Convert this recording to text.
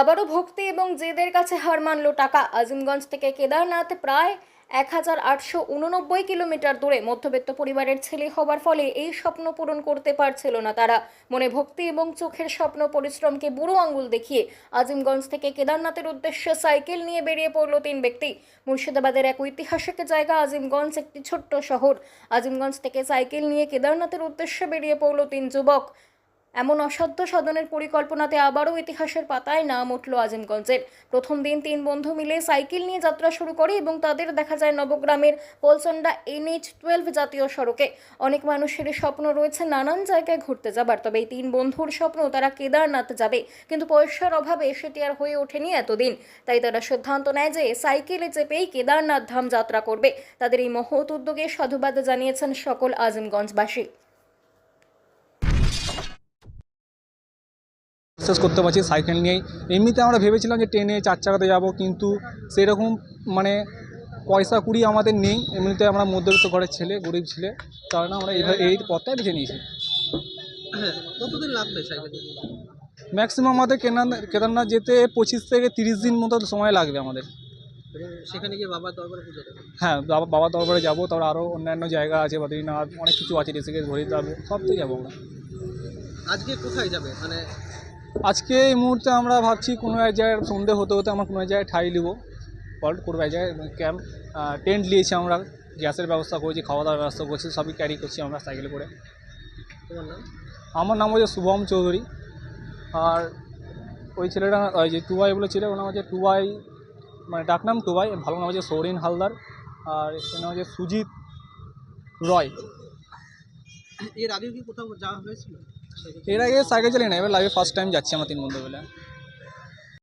আবারও ভক্তি এবং জেদের কাছে হার মানল টাকা। আজিমগঞ্জ থেকে কেদারনাথ প্রায় এক হাজার আটশো উননব্বই কিলোমিটার দূরে মধ্যবিত্ত পরিবারের ছেলে হবার ফলে এই স্বপ্ন পূরণ করতে পারছিল না তারা। মনে ভক্তি এবং চোখের স্বপ্ন পরিশ্রমকে বুড়ো আঙ্গুল দেখিয়ে আজিমগঞ্জ থেকে কেদারনাথের উদ্দেশ্যে সাইকেল নিয়ে বেরিয়ে পড়ল তিন ব্যক্তি। মুর্শিদাবাদের এক ঐতিহাসিক জায়গা আজিমগঞ্জ, একটি ছোট্ট শহর। আজিমগঞ্জ থেকে সাইকেল নিয়ে কেদারনাথের উদ্দেশ্যে বেরিয়ে পড়ল তিন যুবক। এমন অসাধ্য সাধনের পরিকল্পনাতে আবারও ইতিহাসের পাতায় নাম উঠল আজিমগঞ্জের। প্রথম দিন তিন বন্ধু মিলে সাইকেল নিয়ে যাত্রা শুরু করে এবং তাদের দেখা যায় নবগ্রামের পলসন্ডা এনএইচ টুয়েলভ জাতীয় সড়কে। অনেক মানুষের স্বপ্ন রয়েছে নানান জায়গায় ঘুরতে যাবার, তবে এই তিন বন্ধুর স্বপ্ন তারা কেদারনাথ যাবে। কিন্তু পয়সার অভাবে সেটি আর হয়ে ওঠেনি এতদিন। তাই তারা সিদ্ধান্ত নেয় যে সাইকেলে চেপেই কেদারনাথ ধাম যাত্রা করবে। তাদের এই মহৎ উদ্যোগে সাধুবাদ জানিয়েছেন সকল আজিমগঞ্জবাসী। বিশ্বাস করতে পারছি সাইকেল নিয়েই। এমনিতে আমরা ভেবেছিলাম যে ট্রেনে চার চাকাতে যাব কিন্তু সেরকম মানে পয়সা কুড়ি আমাদের নেই। এমনিতে আমরা মধ্যবিত্ত ঘরের ছেলে গরিব ছেলে। কারণ আমরা এইভাবে এই পথটাই বেছে নিয়েছি। কতদিন লাগবে সাইকেল ম্যাক্সিমাম আমাদের কেদারনাথ কেদারনাথ যেতে পঁচিশ থেকে তিরিশ দিন মতো সময় লাগবে আমাদের। সেখানে গিয়ে বাবার দরবারে পুজো হ্যাঁ বাবা দরবারে যাব। তারপর আরও অন্যান্য জায়গা আছে বদ্রীনাথ অনেক কিছু আছে ঋষিকেশ হরিদ্বার সবতেই যাব আমরা। আজকে কোথায় যাবে? মানে আজকে এই মুহূর্তে আমরা ভাবছি কোনো এক জায়গায় সন্ধে হতে হতে আমরা কোনো এক জায়গায় ঠাই নেব। হল্ট করব এক জায়গায় ক্যাম্প টেন্ট নিয়েছি আমরা। গ্যাসের ব্যবস্থা করেছি খাওয়া দাওয়ার ব্যবস্থা করছি সবই ক্যারি করছি আমরা সাইকেলে করে। আমার নাম হচ্ছে শুভম চৌধুরী। আর ওই ছেলেটা ওই যে টুবাই বলে ছেলে ওর নাম হচ্ছে টুবাই মানে ডাকনাম টুবাই ভালো নাম হচ্ছে সৌরিন হালদার। আর এর নাম হচ্ছে সুজিত রয়। এর আগে কি কোথাও যাওয়া হয়েছিল? এর আগে সাইকেল চালিয়ে না এবার লাইভে ফার্স্ট টাইম যাচ্ছি আমার তিন বন্ধু বলে